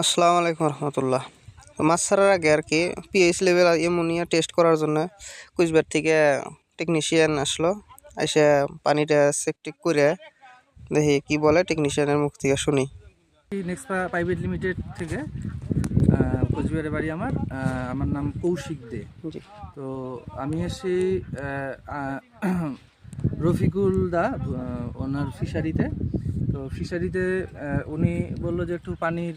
আসসালামু আলাইকুম রহমতুল্লাহ। মাছ ছাড়ার আগে আর কি পিএইচ লেভেল এমোনিয়া টেস্ট করার জন্য কুচবিহার থেকে টেকনিশিয়ান আসলো এসে পানিটা চেক টেক করে দেখি কি বলে টেকনিশিয়ানের মুখ থেকে শুনি। নেক্সপা প্রাইভেট লিমিটেড থেকে কোচবিহারের বাড়ি আমার আমার নাম কৌশিক দে। তো আমি আহ, রফিকুল দা ওনার ফিশারিতে তো। ফিশারিতে উনি বলল যে একটু পানির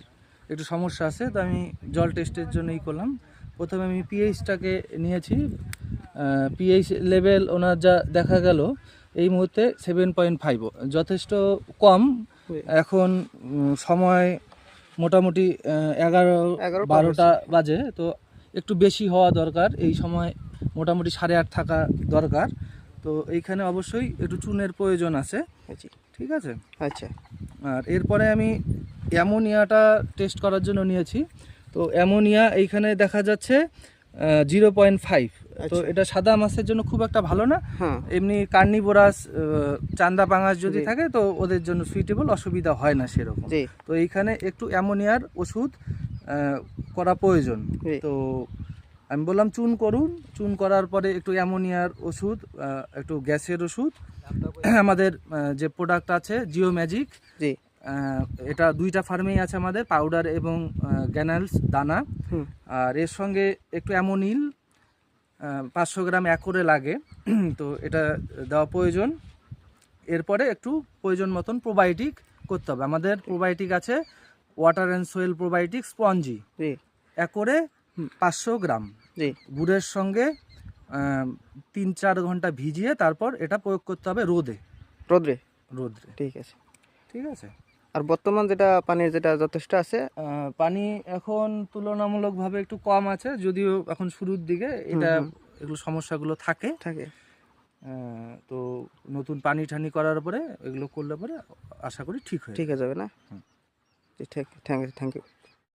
একটু সমস্যা আছে তো আমি জল টেস্টের জন্যই করলাম। প্রথমে আমি পিএইচটাকে নিয়েছি পিএইচ লেভেল ওনার যা দেখা গেল এই মুহূর্তে সেভেন পয়েন্ট ফাইভ যথেষ্ট কম এখন সময় মোটামুটি এগারো এগারো বারোটা বাজে তো একটু বেশি হওয়া দরকার এই সময় মোটামুটি সাড়ে আট থাকা দরকার। তো এইখানে অবশ্যই একটু চুনের প্রয়োজন আছে। ঠিক আছে? আচ্ছা। আর এরপরে আমি অ্যামোনিয়াটা টেস্ট করার জন্য নিয়েছি। তো অ্যামোনিয়া এইখানে দেখা যাচ্ছে জিরো পয়েন্ট ফাইভ। তো আচ্ছা। এটা সাদা মাছের জন্য খুব একটা ভালো না। হ্যাঁ। এমনি কার্নিবোরাস চান্দা পাঙাশ যদি থাকে তো ওদের জন্য সুইটেবল অসুবিধা হয় না সেরকম। তো এইখানে একটু অ্যামোনিয়ার ওষুধ করা প্রয়োজন। তো আমি বললাম চুন করুন। চুন করার পরে একটু অ্যামোনিয়ার ওষুধ একটু গ্যাসের ওষুধ। আমাদের যে প্রোডাক্ট আছে জিও ম্যাজিক এটা দুইটা ফার্মেই আছে আমাদের পাউডার এবং গ্যানালস দানা। আর এর সঙ্গে একটু অ্যামোনিল পাঁচশো গ্রাম একরে লাগে। তো এটা দেওয়া প্রয়োজন। এরপরে একটু প্রয়োজন মতন প্রোবায়োটিক করতে হবে। আমাদের প্রোবায়োটিক আছে water and soil probiotic spongy একরে পাঁচশো গ্রাম। গুড়ের সঙ্গে তিন চার ঘণ্টা ভিজিয়ে তারপর এটা প্রয়োগ করতে হবে রোদে। রোদ্রে রোদ্রে ঠিক আছে। ঠিক আছে? আর বর্তমান যেটা পানির যেটা যথেষ্ট আছে পানি এখন তুলনামূলকভাবে একটু কম আছে যদিও এখন শুরুর দিকে এটা এগুলো সমস্যাগুলো থাকে। থাকে। তো নতুন পানি ঠানি করার পরে এগুলো করলে পরে আশা করি ঠিক হয়ে ঠিক হয়ে যাবে। না? ঠিক থ্যাংক ইউ থ্যাংক ইউ।